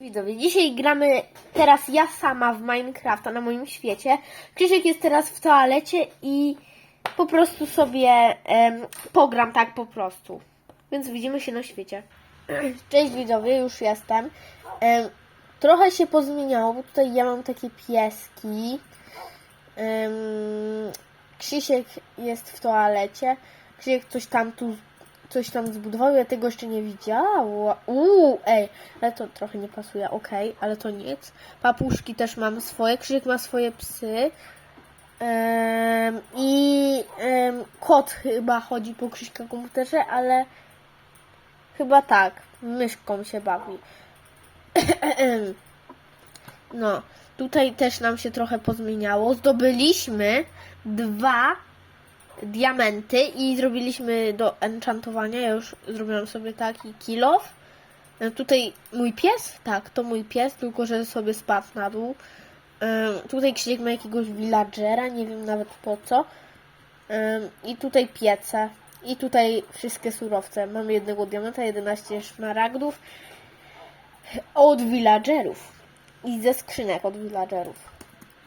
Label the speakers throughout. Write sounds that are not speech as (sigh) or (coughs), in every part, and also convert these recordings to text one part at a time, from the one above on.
Speaker 1: Widzowie, dzisiaj gramy teraz ja sama w Minecrafta na moim świecie. Krzysiek jest teraz w toalecie i po prostu sobie em, pogram tak po prostu. Więc widzimy się na świecie. (clears throat) Cześć widzowie, już jestem. Em, trochę się pozmieniało, bo tutaj ja mam takie pieski. Em, Krzysiek jest w toalecie. Krzysiek coś tam tu coś tam zbudował, ja tego jeszcze nie widziałam. Uuu, ej, ale to trochę nie pasuje, okej, ale to nic. Papuszki też mam swoje, Krzysiek ma swoje psy. Em, I em, kot chyba chodzi po Krzyśka komputerze, ale chyba tak, myszką się bawi. (clears throat) No, tutaj też nam się trochę pozmieniało. Zdobyliśmy dwa diamenty i zrobiliśmy do enchantowania. Ja już zrobiłam sobie taki kilof. E, Tutaj mój pies, tak, to mój pies, tylko że sobie spadł na dół. E, Tutaj Krzysiek ma jakiegoś villagera, nie wiem nawet po co. E, I tutaj piece. I tutaj wszystkie surowce. Mamy jednego diamenta, 11 szmaragdów od villagerów. I ze skrzynek od villagerów.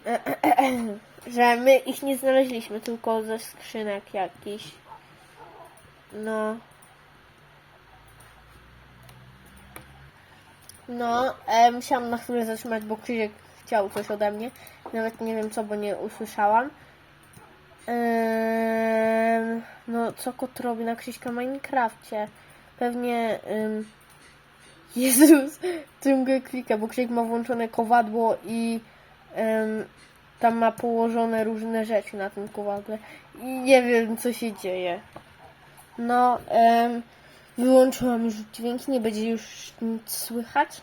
Speaker 1: (clears throat) Że my ich nie znaleźliśmy, tylko ze skrzynek jakichś. No. No, e, musiałam na chwilę zatrzymać, bo Krzysiek chciał coś ode mnie. Nawet nie wiem co, bo nie usłyszałam. No, co kot robi na Krzyśka Minecrafcie? Pewnie... (laughs) Jezus, ciągle klika, bo Krzysiek ma włączone kowadło i tam ma położone różne rzeczy na tym kowadle i nie wiem co się dzieje. No, em, wyłączyłam już dźwięki, nie będzie już nic słychać.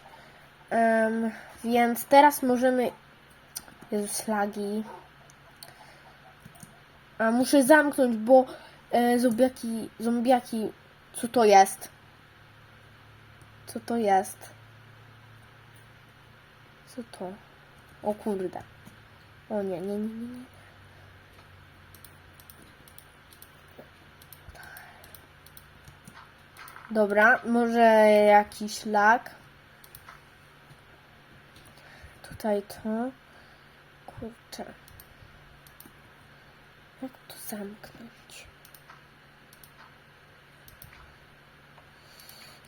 Speaker 1: Więc teraz możemy... Jezus, lagi. A muszę zamknąć, bo e, zombiaki, zombiaki, co to jest? Co to jest? Co to? O kurde. O nie, nie, nie, nie. Dobra, może jakiś lag. Tutaj to. Kurczę. Jak to zamknąć?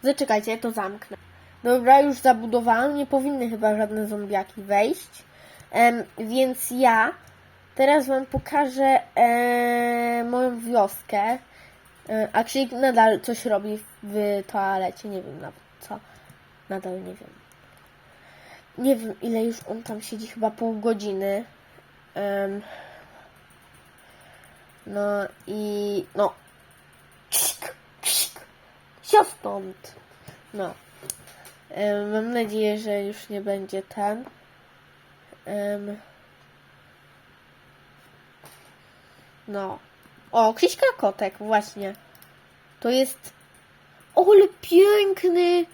Speaker 1: Zaczekajcie, to zamknę. Dobra, już zabudowałam. Nie powinny chyba żadne zombiaki wejść. Więc ja teraz Wam pokażę e, moją wioskę. E, a Krzyk nadal coś robi w toalecie. Nie wiem nawet co. Nadal nie wiem. Nie wiem ile już on tam siedzi. Chyba pół godziny. Em, no i no. Krzyk, krzyk. Sio stąd. No. Mam nadzieję, że już nie będzie ten. No. O, Krzyśka Kotek, właśnie. To jest... O, ale piękny!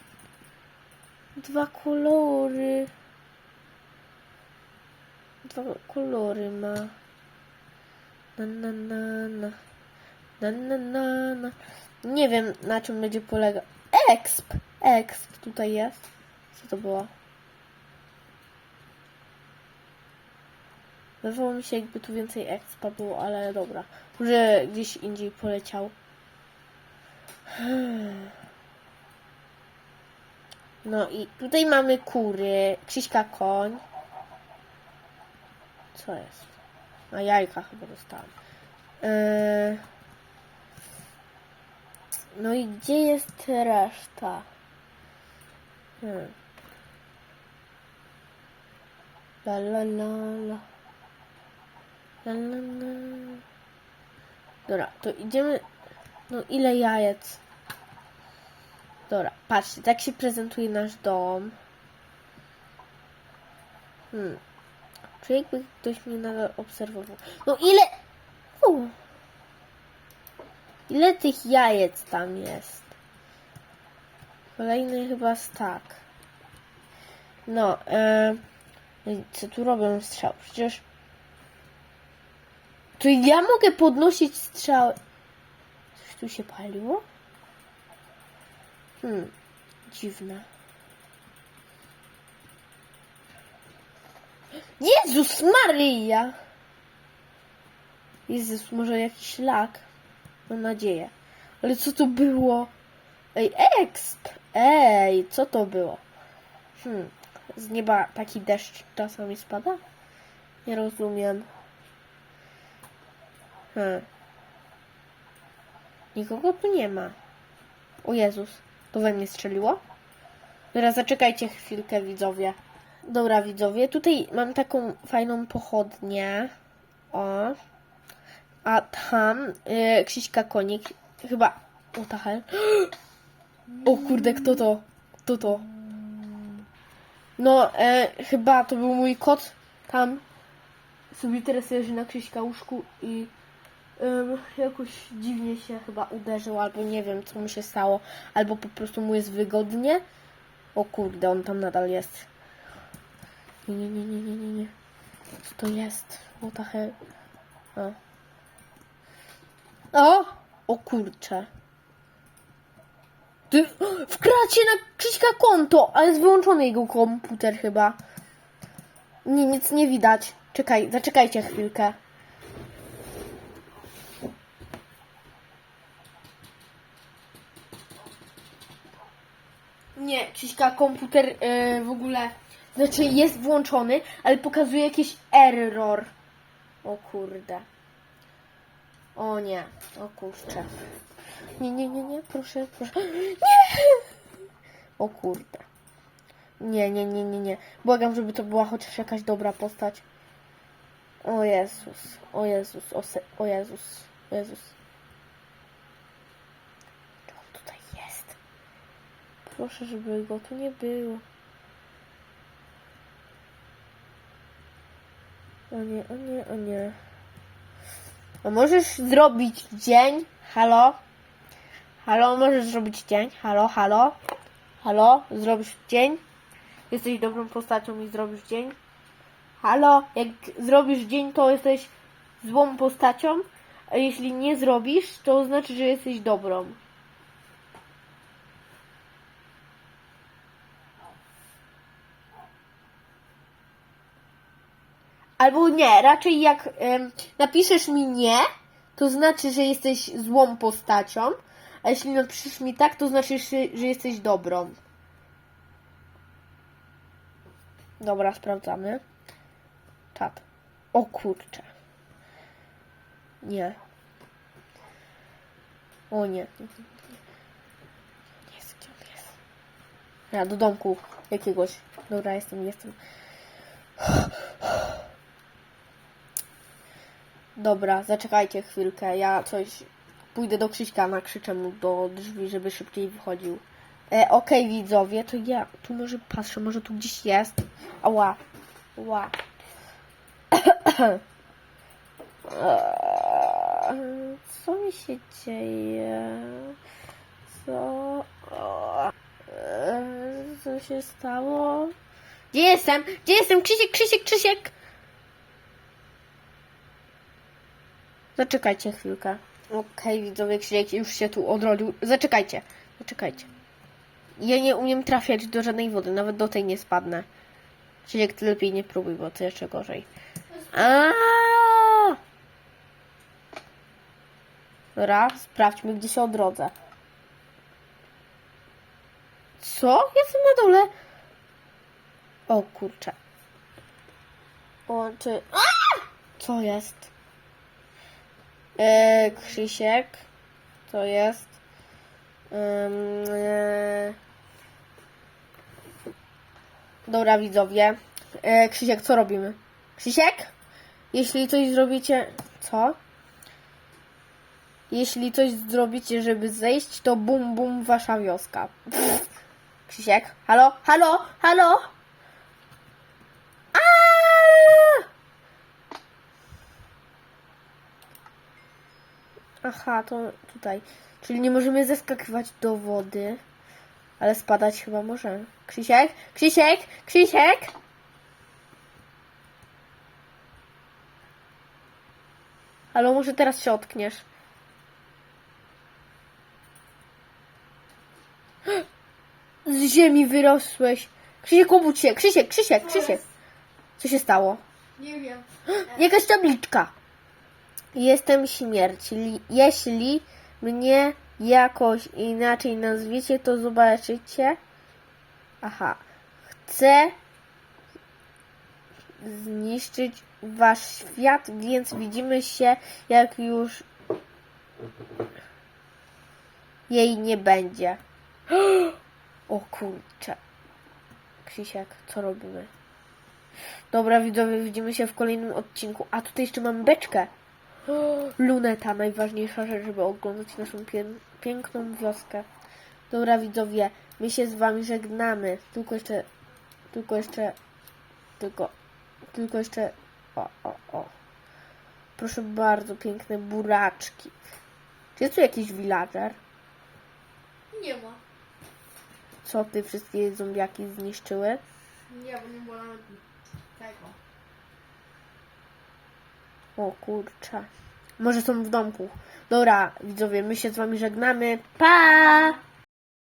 Speaker 1: Dwa kolory. Dwa kolory ma. Na, na, na, na. Na, na, na, na. Nie wiem, na czym będzie polegał. Exp! Exp tutaj jest. Co to było? Wydawało mi się, jakby tu więcej expa było, ale dobra. Może gdzieś indziej poleciał. (sighs) No i tutaj mamy kury, Krzyśka koń. Co jest? A jajka chyba dostałam. Yy... No i gdzie jest reszta? Hmm. La la la la. La la la. Dobra, to idziemy. No ile jajec? Dobra, patrzcie, tak się prezentuje nasz dom. Hmm. Czy jakby ktoś mnie nadal obserwował? No ile... U. Ile tych jajec tam jest? Kolejny chyba stak. No, e... co tu robią strzał? Przecież... To ja mogę podnosić strzały. Coś tu się paliło? Hmm, dziwne. Jezus Maryja! Jezus, może jakiś lak? Mam nadzieję. Ale co to było? Ej, exp! Ej, co to było? Hmm, z nieba taki deszcz czasami spada? Nie rozumiem. Hmm. Nikogo tu nie ma. O Jezus, to we mnie strzeliło? Teraz zaczekajcie chwilkę, widzowie. Dobra, widzowie, tutaj mam taką fajną pochodnię. O. A tam yy, Krzyśka Konik. Chyba. O ta hel. (gasps) O kurde, kto to? Kto to? No, e, chyba to był mój kot. Tam sobie teraz leży na Krzyśka łóżku i em, jakoś dziwnie się chyba uderzył, albo nie wiem, co mu się stało, albo po prostu mu jest wygodnie. O kurde, on tam nadal jest. Nie, nie, nie, nie, nie, nie. Co to jest? What the hell? O! O kurcze. Ty (gasps) wkracie na Krzyśka konto, ale jest wyłączony jego komputer chyba. Nie, nic nie widać. Czekaj, zaczekajcie chwilkę. Nie, Krzyśka komputer e, w ogóle, znaczy jest włączony, ale pokazuje jakiś error. O kurde. O nie, o kurczę. Nie, nie, nie, nie, proszę, proszę. (gasps) Nie! O kurde. Nie, nie, nie, nie, nie. Błagam, żeby to była chociaż jakaś dobra postać. O Jezus, o Jezus, o, se, o Jezus, o Jezus. Czy on tutaj jest? Proszę, żeby go tu nie było. O nie, o nie, o nie. A możesz zrobić dzień? Halo? Halo, możesz zrobić dzień? Halo, halo? Halo? Zrobisz dzień? Jesteś dobrą postacią i zrobisz dzień? Halo? Jak zrobisz dzień, to jesteś złą postacią, a jeśli nie zrobisz, to znaczy, że jesteś dobrą. Albo nie, raczej jak em, napiszesz mi nie, to znaczy, że jesteś złą postacią, a jeśli napiszesz mi tak, to znaczy, że, jesteś dobrą. Dobra, sprawdzamy. Czat. O kurczę. Nie. O nie. Jest, gdzie jest? Ja do domku jakiegoś. Dobra, jestem, jestem. Dobra, zaczekajcie chwilkę. Ja coś pójdę do Krzyśka, nakrzyczę mu do drzwi, żeby szybciej wychodził. E, Okej, widzowie, to ja tu może patrzę, może tu gdzieś jest. Ała. Ła. Eee, (coughs) Co mi się dzieje? Co? Eee, Co się stało? Gdzie jestem? Gdzie jestem? Krzysiek, Krzysiek, Krzysiek! Zaczekajcie chwilkę. Okej, widzowie, Krzysiek już się tu odrodził. Zaczekajcie, zaczekajcie. Ja nie umiem trafiać do żadnej wody, nawet do tej nie spadnę. Krzysiek, ty lepiej nie próbuj, bo to jeszcze gorzej. Aaaa! Dobra, sprawdźmy, gdzie się odrodzę. Co? Jestem na dole. O kurczę. O, czy... Co jest? E, Krzysiek. Co jest? E... Dobra, widzowie. E, Krzysiek, co robimy? Krzysiek? Jeśli coś zrobicie... Co? Jeśli coś zrobicie, żeby zejść, to bum bum wasza wioska. Pff. Krzysiek? Halo? Halo? Halo? Aaaa! Aha, to tutaj. Czyli nie możemy zeskakiwać do wody, ale spadać chyba możemy. Krzysiek? Krzysiek? Krzysiek? Halo, może teraz się otkniesz. (gasps) Z ziemi wyrosłeś. Krzysiek, obudź się. Krzysiek, Krzysiek, Krzysiek. Co się stało?
Speaker 2: Nie wiem. (gasps)
Speaker 1: Jakaś tabliczka. Jestem śmierć. Li- Jeśli mnie jakoś inaczej nazwiecie, to zobaczycie. Aha. Chcę zniszczyć wasz świat, więc widzimy się, jak już jej nie będzie. (gasps) O kurczę. Krzysiek, co robimy? Dobra, widzowie, widzimy się w kolejnym odcinku. A tutaj jeszcze mam beczkę. Luneta, najważniejsza rzecz, żeby oglądać naszą pię- piękną wioskę. Dobra, widzowie, my się z wami żegnamy. Tylko jeszcze, tylko jeszcze, tylko, tylko jeszcze, o, o, o. Proszę bardzo, piękne buraczki. Czy jest tu jakiś villager?
Speaker 2: Nie ma.
Speaker 1: Co ty wszystkie zombiaki zniszczyły?
Speaker 2: Nie, bo nie było nawet tego.
Speaker 1: O kurczę. Może są w domku. Dobra, widzowie, my się z wami żegnamy. Pa!